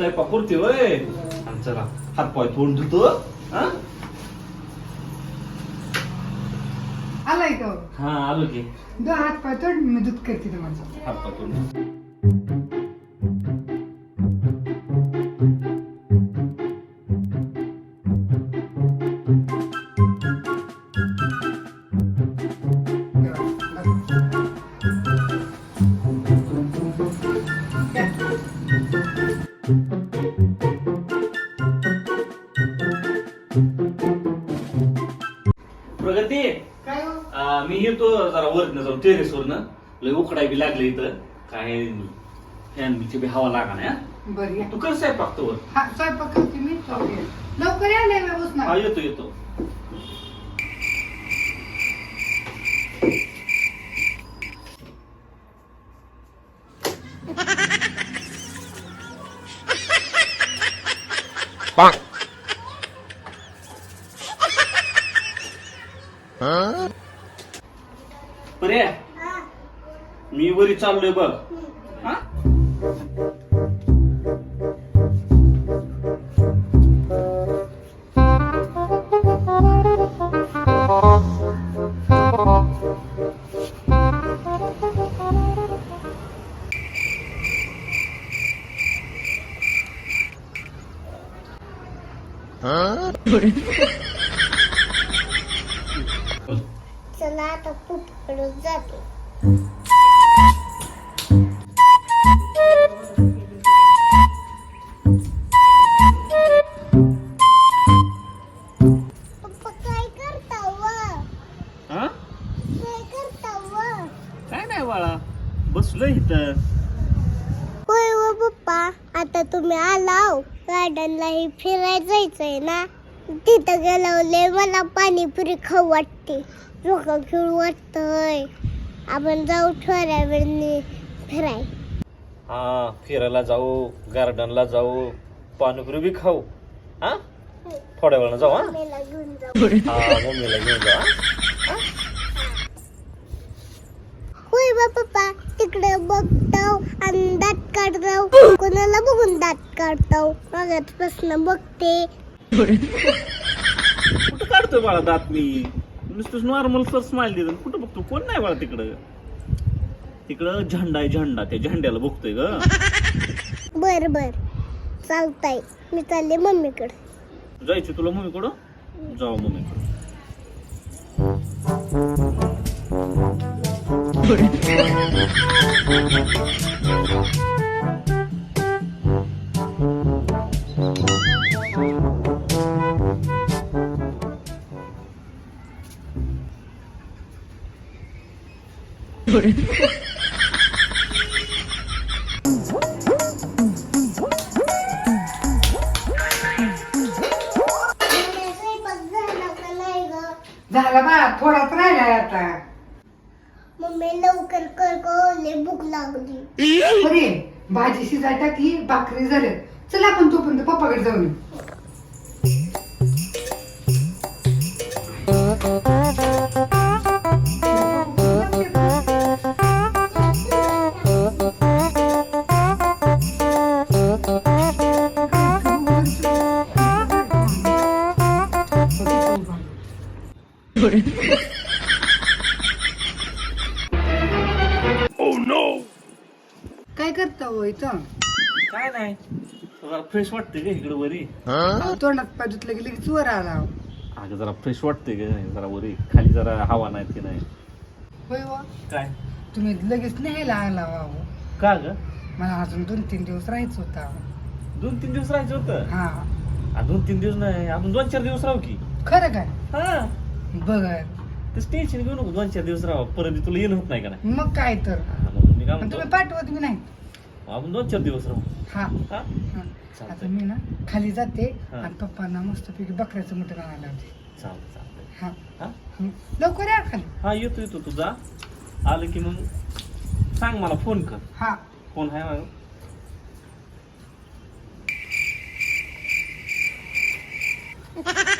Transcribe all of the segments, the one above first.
स्वयंपाक करते होय? आणि चला हात पाय तोंड धुतो हा? आलाय का हा आलो की. दो हात पाय तोड मी दूध करते तुम्हाला. हात पाय तोंड. मी येतो जरा वरनं जाऊन टेरेस वरनं लय उकडाय बी लागले इथं. काय फॅन बीची बी हवा लागा ना बरं या. तू कर साहेब वर हा स्वयंपाक करते मी. लवकर या लय वेळ हा बसणार येतो येतो. पर्या चाललोय बघ. हा? चला आता खूप जातो. आता तुम्ही आलाव. गार्डनला हे फिरायला जायचंय ना? तिथं गेलवले मला पाणीपुरी खाऊ वाटते. डोकं खेळू वाटतंय. आपण जाऊ थोड्या वेळाने फिराय. हा फिरायला जाऊ गार्डनला जाऊ पाणीपुरी बी खाऊ. हा? थोड्या वेळानं जाऊ. हा मम्मीला घेऊन जाऊ हा मम्मीला घेऊन जाऊ हा? होय बा पप्पा तिकडे बघताव आणि दात काढताव. कोणाला बघून दात काढताव? मागात प्रश्न बघते. कुठं काढतोय बाळा दात मी? नुसतं नॉर्मल सर स्माइल देतो कुठं बघतो कोण नाही बाळा तिकडं? तिकडं झेंडा आहे झेंडा. त्या झेंड्याला बघतोय ग. बर बर. चालताय. मी चालले मम्मीकडे. जायचं तुला मम्मीकडं? जाऊ मम्मीकडं. झाला बा थोडाच राहिलाय आता मम्मी लवकर कर गं, लय भूक लागली. अरे भाजी शिजाय टाकली भाकरी झाल्या चला आपण तोपर्यंत पप्पाकडे जाऊन येऊ. इथं? काय नाही. जरा फ्रेश वाटते का इकडे वरी. तोंडात पाय धुतलं की लगेच वर आला. अगं जरा फ्रेश वाटते जरा वरी. खाली जरा हवा नाही की नाही. होय वा. काय? तुम्ही लगेच न्यायला आला अहो का ग? मला अजून दोन तीन दिवस राहायचं होतं. दोन तीन दिवस राहायचं होतं? हा. आ, दोन तीन दिवस नाही अजून दोन चार दिवस राहू की. खरं काय? हा. बघ. तेच टेन्शन घेऊ नको दोन चार दिवस राहा परत तुला येणं होत नाही का नाही? मग काय तर. हा, मग मी काय म्हणतो? तुम्ही पाठवत मी नाही आपण दोन चार दिवस राहू. हा. हा? हा. चालतंय. आता मी ना खाली जाते हा. आणि पप्पांना मस्तपैकी बकऱ्याचं मटण आणायला लावते. चालतं चालतंय. हा. हा? हं. लवकर या खाली. हा येतो येतो तू जा. आलं की मग सांग मला फोन कर. हा. फोन आहे माझं.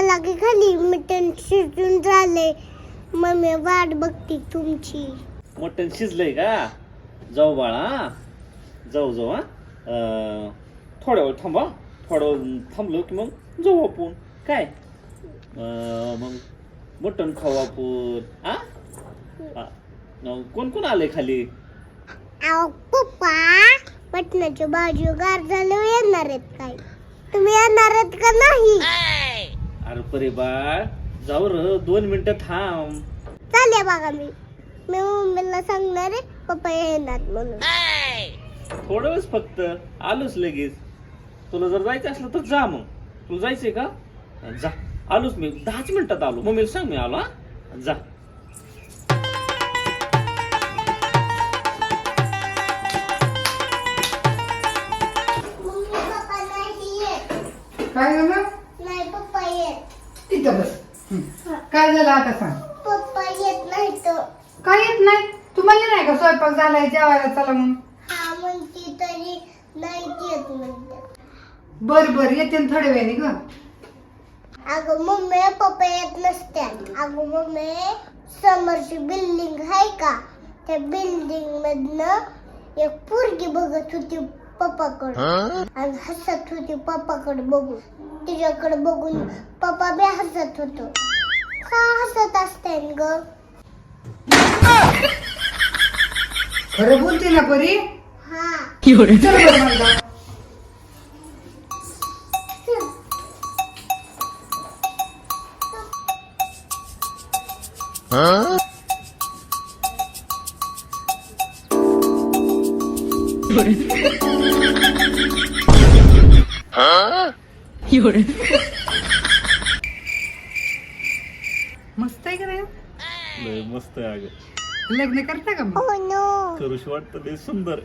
मटण शिजून झाले. मम्मी वाट बघते तुमची. मटण शिजलंय का? जाऊ बाळा. जाऊ जाऊ हा. अं, थोड्या वेळ थांबा. वेळ थांबलो की मग जाऊ आपण. काय? अं, मग मटण खाऊ आपण. हा. हा. कोण कोण आलंय खाली? अहो पप्पा मटणाची भाजी गार झालं येणार आहेत काय? तुम्ही येणार आहेत का नाही? अरे परे बाळ जाऊ र दोन मिनिटं थांब. चालेल बघा मी. मी मम्मीला सांगणार आहे पप्पा येणार म्हणून. थोडं वेळच फक्त आलोच लगेच. तुला जर जायचं असलं तर जा मग. तुला जायचंय का? जा. आलोच मी. दहाच मिनिटात आलो. मम्मीला सांग मी आलो हा? जा. काय झालं नाही पप्पा येत तिथं बस हं. काय झालं आता सांग? पप्पा येत नाही तर काय येत नाही? तुम्हाला नाही का स्वयंपाक झालाय जेवायला चला म्हणून? हा म्हणते तरी नाही येत म्हणते. बर बर येते ना थोड्या वेळाने ग. अगं मम्मी पप्पा येत नसते अगं मम्मी समोरची बिल्डिंग आहे का? त्या बिल्डिंग मधनं एक पोरगी बघत होती पप्पाकडे. आणि हसत होती पप्पाकडे बघून. तिच्याकडे बघून पप्पा बी हसत होतो. का हसत असते ग खरं बोलते ना परी हा चल बरं मला. मस्त आहे का रे लय मस्त आहे अगं लग्न करता का मग हो नो करूशी वाटतं लय सुंदर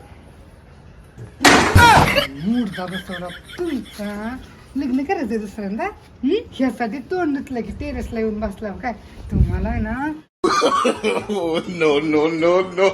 मूडचा बसवला तुमचा लग्न करायचं दुसऱ्यांदा हं? ह्यासाठी तोंड धुतलं की टेरेसला येऊन बसला काय तुम्हाला ना no, no, no, no.